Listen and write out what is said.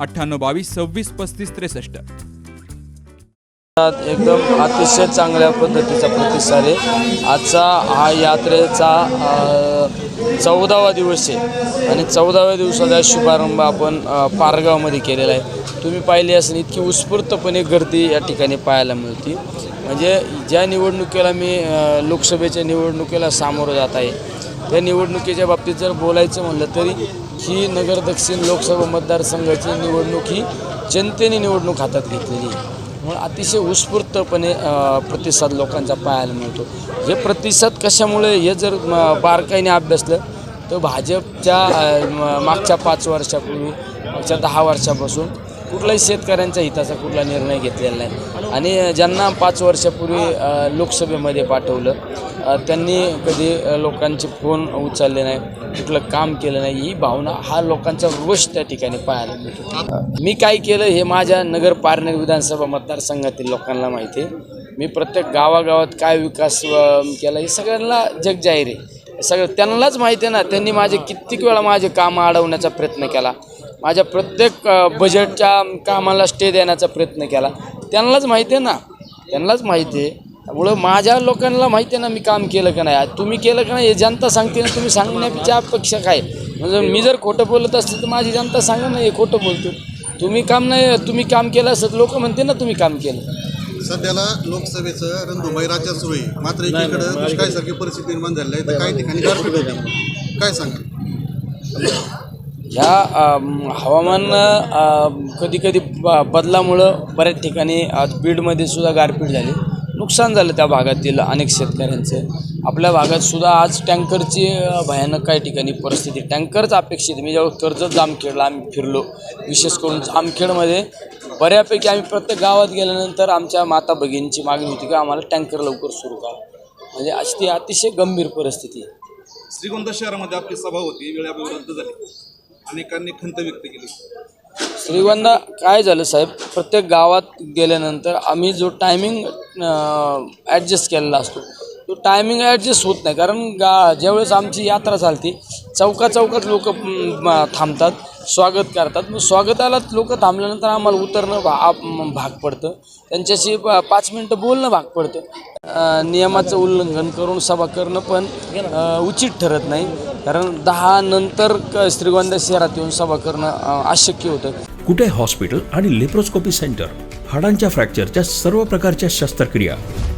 अठ्ठ्याण्णव बावीस सव्वीस पस्तीस त्रेसष्ट. एकदम अतिशय चांगल्या पद्धतीचा प्रतिसाद आहे. आजचा हा यात्रेचा चौदावा दिवस आहे. आणि चौदाव्या दिवसाचा शुभारंभ आपण पारगावमध्ये केलेला आहे. तुम्ही पाहिले असेल इतकी उत्स्फूर्तपणे गर्दी या ठिकाणी पाहायला मिळते. म्हणजे ज्या निवडणुकीला मी लोकसभेच्या निवडणुकीला सामोरं जात आहे त्या निवडणुकीच्या बाबतीत जर बोलायचं म्हणलं तरी ही नगर दक्षिण लोकसभा मतदारसंघाची निवडणूक ही जनतेने निवडणूक हातात घेतलेली आहे. म्हणून अतिशय उत्स्फूर्तपणे प्रतिसाद लोकांचा पाहायला मिळतो. हे प्रतिसाद कशामुळे हे जर बारकाईने अभ्यासलं तर भाजपच्या मागच्या पाच वर्षापूर्वी मागच्या दहा वर्षापासून कुठलाही शेतकऱ्यांच्या हिताचा कुठला निर्णय घेतलेला नाही. आणि ज्यांना पाच वर्षापूर्वी लोकसभेमध्ये पाठवलं त्यांनी कधी लोकांचे फोन उचलले नाही कुठलं काम केलं नाही ही भावना हा लोकांचा रोष त्या ठिकाणी पाहायला मिळतो. मी काय केलं हे माझ्या नगर पारनेर विधानसभा मतदारसंघातील लोकांना माहिती आहे. मी प्रत्येक गावागावात काय विकास केला हे सगळ्यांना जग जाहीर आहे. सगळं त्यांनाच माहिती आहे ना त्यांनी माझे कित्येक वेळा माझे कामं अडवण्याचा प्रयत्न केला. माझ्या प्रत्येक बजेटच्या कामाला स्टे देण्याचा प्रयत्न केला. त्यांनाच माहिती आहे ना? त्यांनाच माहिती आहे. त्यामुळं माझ्या लोकांना माहिती आहे ना मी काम केलं का नाही. तुम्ही केलं का नाही हे जनता सांगते ना तुम्ही सांगण्याच्या अपेक्षा काय म्हणजे मी जर खोटं बोलत असते तर माझी जनता सांगा ना हे खोटं बोलतो तुम्ही काम नाही तुम्ही काम केलं असतं लोक म्हणते ना तुम्ही काम केलं. सध्याला लोकसभेचं रणधुमाई राज्यात सुरू आहे मात्र एकीकडे दुष्काळासारखी परिस्थिती निर्माण झालेली आहे. तर काही ठिकाणी गारपीट होते काय सांगा ह्या हवामान कधी कधी ब बदलामुळं बऱ्याच ठिकाणी आज बीडमध्ये सुद्धा गारपीट झाली. नुकसान झालं त्या भागातील अनेक शेतकऱ्यांचं. आपल्या भागात सुद्धा आज टँकरची भयानक काही ठिकाणी परिस्थिती. टँकरच अपेक्षित मी जेव्हा कर्जत जामखेडला आम्ही फिरलो विशेष करून जामखेडमध्ये बऱ्यापैकी आम्ही प्रत्येक गावात गेल्यानंतर आमच्या माता भगिनीची मागणी होती की आम्हाला टँकर लवकर सुरू करा. म्हणजे अशी ती अतिशय गंभीर परिस्थिती. श्रीगोंदा शहरामध्ये आपली सभा होती वेळापैकी झाली. अनेकांनी खंत व्यक्त केली. श्रीगोंदा काय झालं साहेब? प्रत्येक गावात गेल्यानंतर आम्ही जो टायमिंग ॲडजस्ट केलेला असतो तो टायमिंग ॲडजस्ट होत नाही. कारण गा ज्यावेळेस आमची यात्रा चालते चौका चौकात लोक थांबतात स्वागत करतात. मग स्वागतालाच लोक थांबल्यानंतर आम्हाला उतरणं भा भाग पडतं. त्यांच्याशी पाच मिनटं बोलणं भाग पडतं. नियमाचं उल्लंघन करून सभा करणं पण उचित ठरत नाही. कारण दहा नंतर क- श्रीगोंदा शहरात येऊन सभा करणं अशक्य होतं. कुठे हॉस्पिटल आणि लेप्रोस्कोपी सेंटर? हाडांच्या फ्रॅक्चरच्या सर्व प्रकारच्या शस्त्रक्रिया.